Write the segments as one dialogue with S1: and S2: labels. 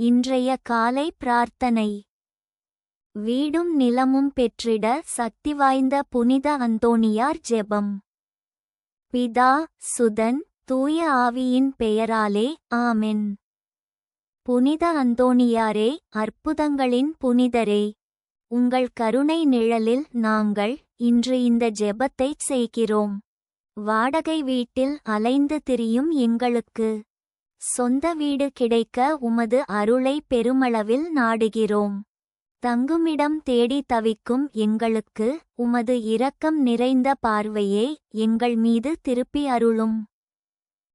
S1: இன்றைய காலை பிரார்த்தனை. வீடும் நிலமும் பெற்றிட சக்தி வாய்ந்த புனித அந்தோணியார் ஜெபம். பிதா சுதன் தூய ஆவியின் பெயராலே ஆமென். புனித அந்தோணியாரே அற்புதங்களின் புனிதரே. உங்கள் கருணை நிழலில் நாங்கள் இன்று இந்த ஜெபத்தைச் செய்கிறோம். வாடகை வீட்டில் அலைந்து திரியும் எங்களுக்கு. சொந்த வீடு கிடைக்க உமது அருளை பெருமளவில் நாடுகிறோம். தங்குமிடம் தேடி தவிக்கும் எங்களுக்கு உமது இரக்கம் நிறைந்த பார்வையே எங்கள் மீது திருப்பி அருளும்.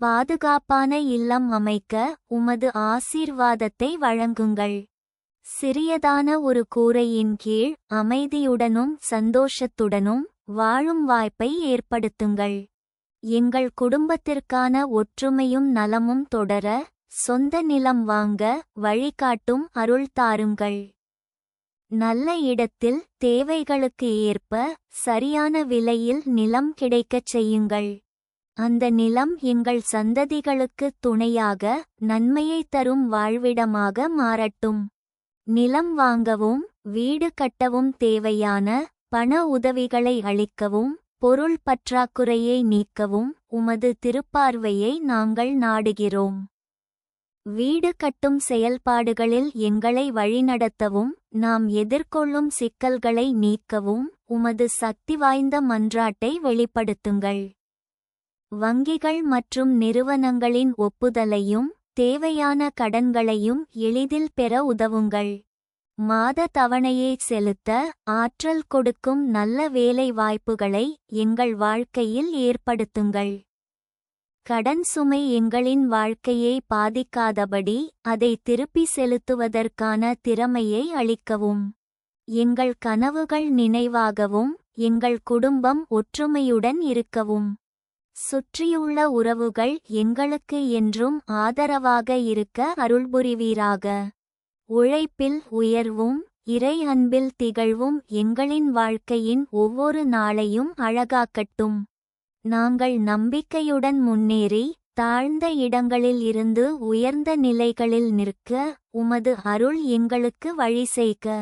S1: பாதுகாப்பான இல்லம் அமைக்க உமது ஆசீர்வாதத்தை வழங்குங்கள். சிறியதான ஒரு கூரையின் கீழ் அமைதியுடனும் சந்தோஷத்துடனும் வாழும் வாய்ப்பை ஏற்படுத்துங்கள். எங்கள் குடும்பத்திற்கான ஒற்றுமையும் நலமும் தொடர சொந்த நிலம் வாங்க வழிகாட்டும் அருள் தாருங்கள். நல்ல இடத்தில் தேவைகளுக்கு ஏற்ப சரியான விலையில் நிலம் கிடைக்கச் செய்யுங்கள். அந்த நிலம் எங்கள் சந்ததிகளுக்கு துணையாக நன்மையை தரும் வாழ்விடமாக மாறட்டும். நிலம் வாங்கவும் வீடு கட்டவும் தேவையான பண உதவிகளை அளிக்கவும் பொருள் பற்றாக்குறையை நீக்கவும் உமது திருப்பார்வையை நாங்கள் நாடுகிறோம். வீடு கட்டும் செயல்பாடுகளில் எங்களை வழிநடத்தவும் நாம் எதிர்கொள்ளும் சிக்கல்களை நீக்கவும் உமது சக்தி வாய்ந்த மன்றாட்டை வெளிப்படுத்துங்கள். வங்கிகள் மற்றும் நிறுவனங்களின் ஒப்புதலையும் தேவையான கடன்களையும் எளிதில் பெற உதவுங்கள். மாத தவணையை செலுத்த ஆற்றல் கொடுக்கும் நல்ல வேலை வாய்ப்புகளை எங்கள் வாழ்க்கையில் ஏற்படுத்துங்கள். கடன் சுமை எங்களின் வாழ்க்கையை பாதிக்காதபடி அதை திருப்பி செலுத்துவதற்கான திறமையை அளிக்கவும். எங்கள் கனவுகள் நினைவாகவும் எங்கள் குடும்பம் ஒற்றுமையுடன் இருக்கவும். சுற்றியுள்ள உறவுகள் எங்களுக்கு என்றும் ஆதரவாக இருக்க அருள்புரிவீராக. உழைப்பில் உயர்வும் இறை அன்பில் திகழ்வும் எங்களின் வாழ்க்கையின் ஒவ்வொரு நாளையும் அழகாக்கட்டும். நாங்கள் நம்பிக்கையுடன் முன்னேறி தாழ்ந்த இடங்களில் இருந்து உயர்ந்த நிலைகளில் நிற்க உமது அருள் எங்களுக்கு வழி செய்க.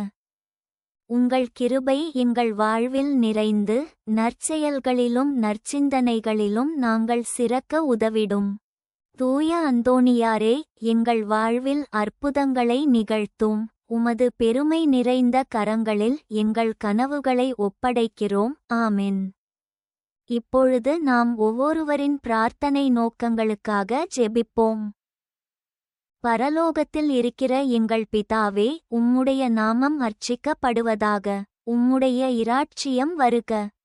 S1: உங்கள் கிருபை எங்கள் வாழ்வில் நிறைந்து நற்செயல்களிலும் நற்சிந்தனைகளிலும் நாங்கள் சிறக்க உதவிடும். தூய அந்தோணியாரே எங்கள் வாழ்வில் அற்புதங்களை நிகழ்த்தும். உமது பெருமை நிறைந்த கரங்களில் எங்கள் கனவுகளை ஒப்படைக்கிறோம். ஆமென். இப்பொழுது நாம் ஒவ்வொருவரின் பிரார்த்தனை நோக்கங்களுக்காக ஜெபிப்போம். பரலோகத்தில் இருக்கிற எங்கள் பிதாவே உம்முடைய நாமம் அர்ச்சிக்கப்படுவதாக. உம்முடைய இராட்சியம் வருக.